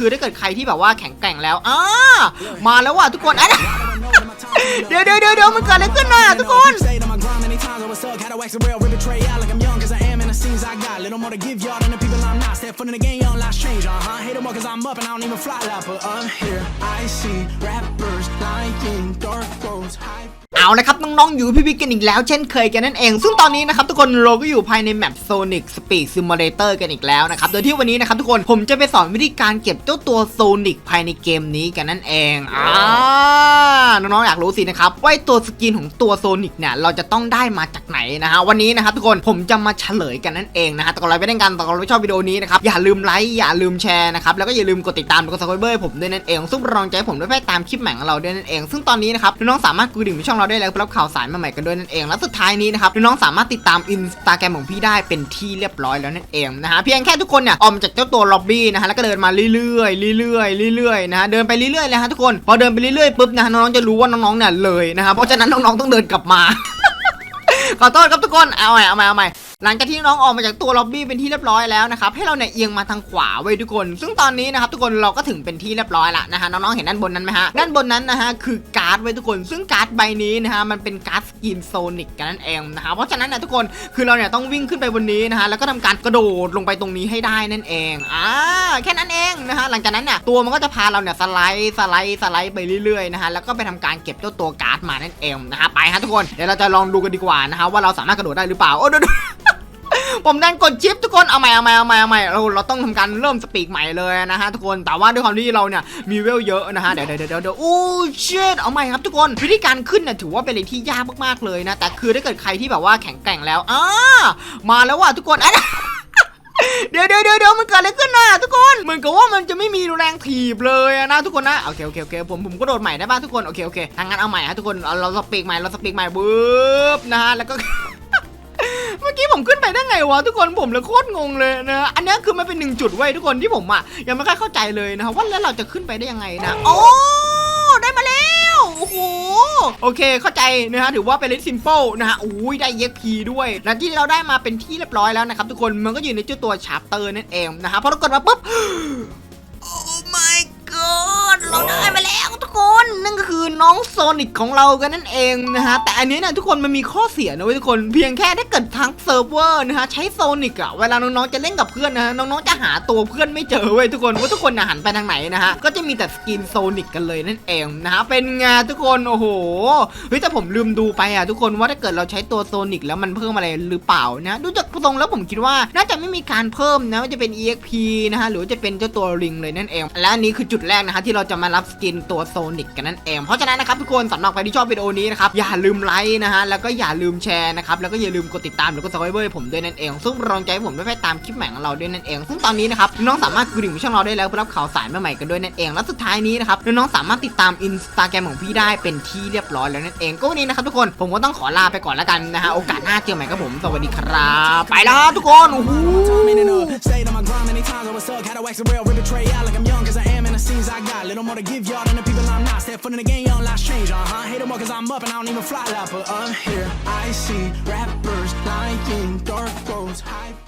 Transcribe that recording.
คือถ้าเกิดใครที่แบบว่าแข็งแกร่งแล้วอ่ามาแล้วว่ะทุกคนอะเดี๋ยวเดี๋ยวเดี๋ยวมันเกิดอะไรขึ้นน่ะทุกคน I เอาละครับน้องๆอยู่พี่บิ๊กกันอีกแล้วเช่นเคยกันนั่นเอง ซึ่งตอนนี้นะครับทุกคนเราก็อยู่ภายในแมป Sonic Speed Simulator กันอีกแล้วนะครับโดยที่วันนี้นะครับทุกคนผมจะไปสอนวิธีการเก็บเจ้าตัว Sonic ภายในเกมนี้กันนั่นเองอ่าน้องๆอยากรู้สินะครับว่าตัวสกินของตัว Sonic เนี่ยเราจะต้องได้มาจากไหนนะฮะวันนี้นะครับทุกคนผมจะมาเฉลยกันนั่นเองนะฮะแต่ก่อนเราไปเล่นกันแต่ก่อนเราชอบวิดีโอนี้นะครับอย่าลืมไลค์อย่าลืมแชร์นะครับแล้วก็อย่าลืมกดติดตามกด subscribe ผมด้วยนั่นเองซึ่งรองใจผมด้วยไปตามคลิปใหม่ของเราด้วยนั่นเองซึ่งตอนนี้นะครับน้องๆสามารถกดดิ่งที่ช่องเราได้แล้วเพื่อรับข่าวสารใหม่ๆกันด้วยนั่นเอง และสุดท้ายนี้นะครับน้องๆสามารถติดตามอินสตาแกรมของพี่ได้เป็นที่เรียบร้อยแล้วนั่นเองนะฮะเพียงแค่ทุกคนเนี่ยออกมาจากเจ้าตัวล็อบบี้นะฮะแล้วก็เดินมาเรื่อยๆเรื่อยๆเรื่อยๆนะฮะเดินไปเรื่อยๆเลยฮะทุกคนพอเดินไปเรื่อยๆปุ๊บนะฮะน้องๆจะรู้ว่าน้องๆเนี่ยเลยนะครับเพราะฉะนั้นน้องๆต้องเดินกลับมาขอโทษครับทุกคนเอาใหม่เอาใหม่เอาใหม่ หลังจากที่น้องออกมาจากตัวล็อบบี้เป็นที่เรียบร้อยแล้วนะครับให้เราเนี่ยเอียงมาทางขวาไว้ทุกคน ซึ่งตอนนี้นะครับทุกคนเราก็ถึงเป็นที่เรียบร้อยละนะฮะน้องๆเห็นด้านบนนั้นไหมฮะด้านบนนั้นนะฮะคือการ์ดไว้ทุกคน ซึ่งการ์ดใบนี้นะฮะมันเป็นการ์ดสกินโซนิกกันนั่นเองนะฮะเพราะฉะนั้นนะทุกคนคือเราเนี่ยต้องวิ่งขึ้นไปบนนี้นะฮะแล้วก็ทำการกระโดดลงไปตรงนี้ให้ได้นั่นเองอ่าแค่นั้นเองนะฮะหลังจากนั้นเนี่ยตัวมันก็จะพาเราเนี่ยสไลด์สไลด์สไลด์ไปเรื่อยๆนะฮะแล้วก็ไปทำการเก็บเจ้าตัวการ์ดมานั่นเองนะฮะไปฮะทุกคนเดี๋ยวเราจะลองดูกันดีกว่านะฮะว่าเราสามารถกระโดดได้หรือเปล่าโอ้ดี๋ยว ผมดันกดชิปทุกคนเอาใหม่เอาใหม่เอาใหม่เอาใหม่เราเราต้องทำการเริ่มสปีกใหม่เลยนะฮะทุกคนแต่ว่าด้วยความที่เราเนี่ยมีเวลเยอะนะฮะเดี๋ยวเดี๋ยวเดี๋ยวเดี๋ยวโอ้เชิดเอาใหม่ครับทุกคนวิธีการขึ้นเนี่ยถือว่าเป็นอะไรที่ยากมากๆเลยนะแต่คือถ้าเกิดใครที่แบบว่าแข็งแกร่งแล้วอ่ามาแล้วว่ะทุกคนอะเดี๋ยวเดี๋ยวเดี๋ยวมันเกิดอะไรขึ้นนะทุกคนเหมือนกับว่ามันจะไม่มีแรงถีบเลยนะทุกคนนะโอเคโอเคโอเคผมผมก็โดดใหม่ได้ป่ะทุกคนโอเคโอเคทางงั้นเอาใหม่ฮะทุกคนเราสปีกใหม่เราสปีกใหม่ปึ๊บนะฮะแล้วก็ เมื่อกี้ผมขึ้นไปได้ไงวะทุกคนผมเลยโคตรงงเลยนะอันนี้คือมันเป็นหนึ่งจุดไว้ยทุกคนที่ผมอะยังไม่ค่อยเข้าใจเลยนะครับว่าแล้วเราจะขึ้นไปได้ยังไงนะโอ้ได้มาแล้วโอ้โหโอเคเข้าใจนะฮะถือว่าเป็นเลสซิมเปิลนะฮะอุ้ยได้เย็กพีด้วยและที่เราได้มาเป็นที่เรียบร้อยแล้วนะครับทุกคนมันก็อยู่ในเจ้าตัวชาร์เตอร์นั่นเองนะฮะพอเรากดมาปุ๊บโอ้ my god เราได้มาแล้วทุกคน น้องโซนิกของเรากันนั่นเองนะฮะแต่อันนี้เนี่ยทุกคนมันมีข้อเสียนะเว้ยทุกคนเพียงแค่ถ้าเกิดทั้งเซิร์ฟเวอร์นะฮะใช้โซนิกอะเวลาน้องๆจะเล่นกับเพื่อนนะฮะน้องๆจะหาตัวเพื่อนไม่เจอเว้ยทุกคนว่าทุกคนน่ะหันไปทางไหนนะฮะก็จะมีแต่สกินโซนิกกันเลยนั่นเองนะฮะเป็นไงทุกคนโอ้โหเฮ้ยแต่ผมลืมดูไปอะทุกคนว่าถ้าเกิดเราใช้ตัวโซนิกแล้วมันเพิ่มอะไรหรือเปล่านะดูจากทรงแล้วผมคิดว่าน่าจะไม่มีการเพิ่มนะว่าจะเป็น EXP นะฮะหรือจะเป็นเจ้าตัวริงเลยนั่นเอง และอันนี้คือจุดแรกนะฮะที่เราจะมารับสกินตัวโซนิกกันนั่นเองเพราะฉะนั้นนะครับทุกคนสำหรับใครที่ชอบวิดีโอนี้นะครับอย่าลืมไลค์นะฮะแล้วก็อย่าลืมแชร์นะครับแล้วก็อย่าลืมกดติดตามหรือกด subscribe ให้ผมด้วยนั่นเอง ซึ่งรองใจผมด้วยไปตามคลิปใหม่ของเราด้วยนั่นเอง ซึ่งตอนนี้นะครับน้องสามารถกดดิ่งช่องเราได้แล้วเพื่อรับข่าวสารใหม่ๆกันด้วยนั่นเอง และสุดท้ายนี้นะครับน้องสามารถติดตามอินสตาแกรมของพี่ได้เป็นที่เรียบร้อยแล้วนั่นเองก็วันนี้นะครับทุกคนผมก็ต้องขอลาไปก่อนแล้วกันนะฮะโอกาสหน้าเจอใหม่ครับผมสวัสดีครับไปแล้วทุกคนโอ้โห had to wax the rail, rip a tray out like I'm young, cause I am, and the scenes I got. Little more to give y'all than the cause I'm up and I don't even fly like, but I'm here. I see rappers lying, dark roads, high.